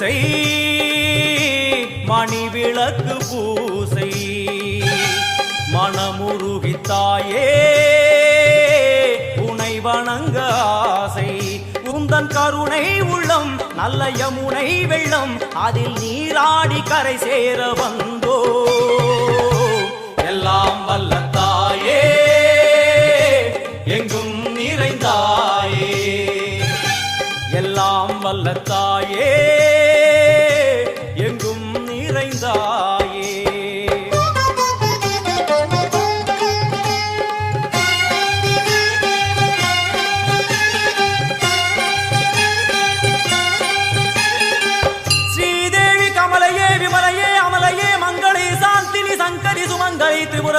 பூசை மணி விளக்கு பூசை மனமுருகித்தாயே உனை வணங்க ஆசை. உந்தன் கருணை உள்ளம் நல்ல யமுனை வெள்ளம் அதில் நீராடி கரை சேர வந்தோ. எல்லாம் வல்ல தாயே எங்கும்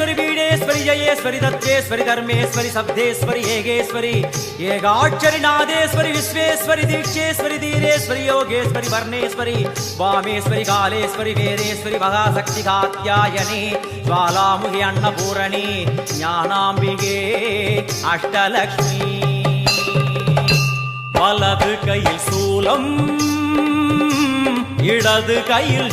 சக்தேஸ்வரி பீடேஸ்வரி ஜயேஸ்வரி தத்தேஸ்வரி தர்மேஸ்வரி சப்தேஸ்வரி ஏகேஸ்வரி ஏகாட்சரி நாதேஸ்வரி விஸ்வேஸ்வரி தீட்சேஸ்வரி தீரேஸ்வரி யோகேஸ்வரி வர்ணேஸ்வரி வாமேஸ்வரி காலேஸ்வரி வேதேஸ்வரி மகாசக்தி காத்யாயனி ஜுவாலாமுகி அன்னபூரணி ஞானாம்பிகே அஷ்டலக்ஷ்மி. வலது கையில் சூலம் இடது கையில்